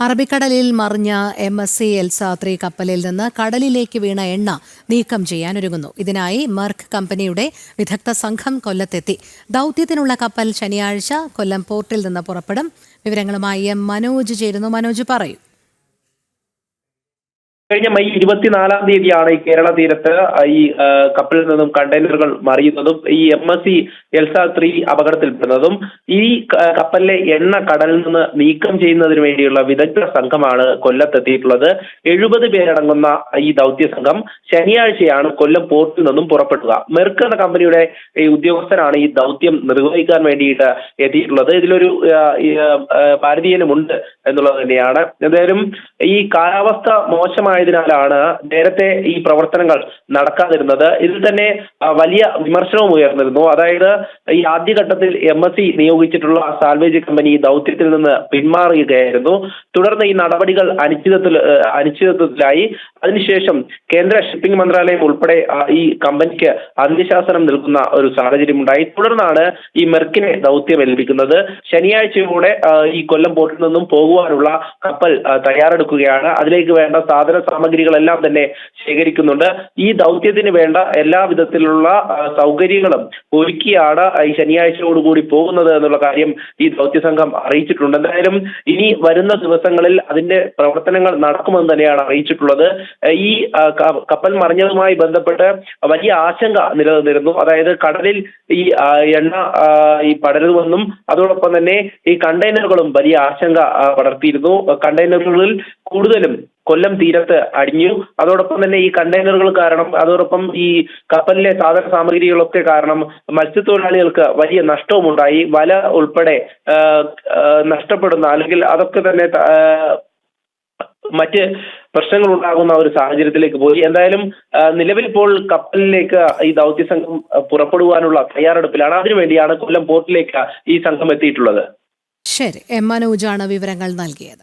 അറബിക്കടലിൽ മറിഞ്ഞ M S C Elsa three കപ്പലിൽ നിന്ന് കടലിലേക്ക് വീണ എണ്ണ നീക്കം ചെയ്യാനൊരുങ്ങുന്നു. ഇതിനായി മെർക്ക് കമ്പനിയുടെ വിദഗ്ധ സംഘം കൊല്ലത്തെത്തി. ദൗത്യത്തിനുള്ള കപ്പൽ ശനിയാഴ്ച കൊല്ലം പോർട്ടിൽ നിന്ന് പുറപ്പെടും. വിവരങ്ങളുമായി എം മനോജ് ചേരുന്നു. മനോജ് പറയൂ. കഴിഞ്ഞ മെയ് ഇരുപത്തിനാലാം തീയതിയാണ് ഈ കേരള തീരത്ത് ഈ കപ്പലിൽ നിന്നും കണ്ടെയ്നറുകൾ മറിയുന്നതും ഈ M S C Elsa three അപകടത്തിൽപ്പെടുന്നതും ഈ കപ്പലിലെ എണ്ണ കടലിൽ നിന്ന് നീക്കം ചെയ്യുന്നതിന് വേണ്ടിയുള്ള വിദഗ്ധ സംഘമാണ് കൊല്ലത്തെത്തിയിട്ടുള്ളത്. എഴുപത് പേരടങ്ങുന്ന ഈ ദൗത്യ സംഘം ശനിയാഴ്ചയാണ് കൊല്ലം പോർട്ടിൽ നിന്നും പുറപ്പെടുക. മെർക്ക് എന്ന കമ്പനിയുടെ ഈ ഉദ്യോഗസ്ഥരാണ് ഈ ദൗത്യം നിർവഹിക്കാൻ വേണ്ടിയിട്ട് എത്തിയിട്ടുള്ളത്. ഇതിലൊരു ഭാരതീയനുമുണ്ട് എന്നുള്ളത് തന്നെയാണ്. എന്തായാലും ഈ കാലാവസ്ഥ മോശമായതിനാലാണ് നേരത്തെ ഈ പ്രവർത്തനങ്ങൾ നടക്കാതിരുന്നത്. ഇതിൽ തന്നെ വലിയ വിമർശനവും ഉയർന്നിരുന്നു. അതായത് ഈ ആദ്യഘട്ടത്തിൽ എം എസ് സി നിയോഗിച്ചിട്ടുള്ള സാൽവേജ് കമ്പനി ദൗത്യത്തിൽ നിന്ന് പിന്മാറുകയായിരുന്നു. തുടർന്ന് ഈ നടപടികൾ അനിശ്ചിതത്തിൽ അനിശ്ചിതത്വത്തിലായി അതിനുശേഷം കേന്ദ്ര ഷിപ്പിംഗ് മന്ത്രാലയം ഉൾപ്പെടെ ഈ കമ്പനിക്ക് അന്ത്യശാസനം നൽകുന്ന ഒരു സാഹചര്യം ഉണ്ടായി തുടർന്നാണ് ഈ മെർക്കിനെ ദൗത്യം ഏൽപ്പിക്കുന്നത് ശനിയാഴ്ചയോടെ ഈ കൊല്ലം പോർട്ടിൽ നിന്നും പോകുവാനുള്ള കപ്പൽ തയ്യാറെടുക്കുകയാണ്. അതിലേക്ക് വേണ്ട സാധന സാമഗ്രികളെല്ലാം തന്നെ ശേഖരിക്കുന്നുണ്ട്. ഈ ദൗത്യത്തിന് വേണ്ട എല്ലാ വിധത്തിലുള്ള സൗകര്യങ്ങളും ഒരുക്കിയാണ് ഈ ശനിയാഴ്ചയോടുകൂടി പോകുന്നത് എന്നുള്ള കാര്യം ഈ ദൗത്യ സംഘം അറിയിച്ചിട്ടുണ്ട്. എന്തായാലും ഇനി വരുന്ന ദിവസങ്ങളിൽ അതിന്റെ പ്രവർത്തനങ്ങൾ നടക്കുമെന്ന് തന്നെയാണ് അറിയിച്ചിട്ടുള്ളത്. ഈ കപ്പൽ മറിഞ്ഞതുമായി ബന്ധപ്പെട്ട് വലിയ ആശങ്ക നിലനിന്നിരുന്നു. അതായത് കടലിൽ ഈ എണ്ണ ഈ പടരുമെന്നും അതോടൊപ്പം തന്നെ ഈ കണ്ടെയ്നറുകളും വലിയ ആശങ്ക പടർത്തിയിരുന്നു. കണ്ടെയ്നറുകളിൽ കൂടുതലും കൊല്ലം തീരത്ത് അടിഞ്ഞു. അതോടൊപ്പം തന്നെ ഈ കണ്ടെയ്നറുകൾ കാരണം അതോടൊപ്പം ഈ കപ്പലിലെ സാധന സാമഗ്രികളൊക്കെ കാരണം മത്സ്യത്തൊഴിലാളികൾക്ക് വലിയ നഷ്ടവും ഉണ്ടായി വല ഉൾപ്പെടെ നഷ്ടപ്പെടുന്ന അല്ലെങ്കിൽ അതൊക്കെ തന്നെ മറ്റ് പ്രശ്നങ്ങൾ ഉണ്ടാകുന്ന ഒരു സാഹചര്യത്തിലേക്ക് പോയി. എന്തായാലും നിലവിൽ ഇപ്പോൾ കപ്പലിലേക്ക് ഈ ദൗത്യ സംഘം പുറപ്പെടുവാനുള്ള തയ്യാറെടുപ്പിലാണ്. അതിനുവേണ്ടിയാണ് കൊല്ലം പോർട്ടിലേക്ക് ഈ സംഘം എത്തിയിട്ടുള്ളത്. ശരി. എം മനോജാണ് വിവരങ്ങൾ നൽകിയത്.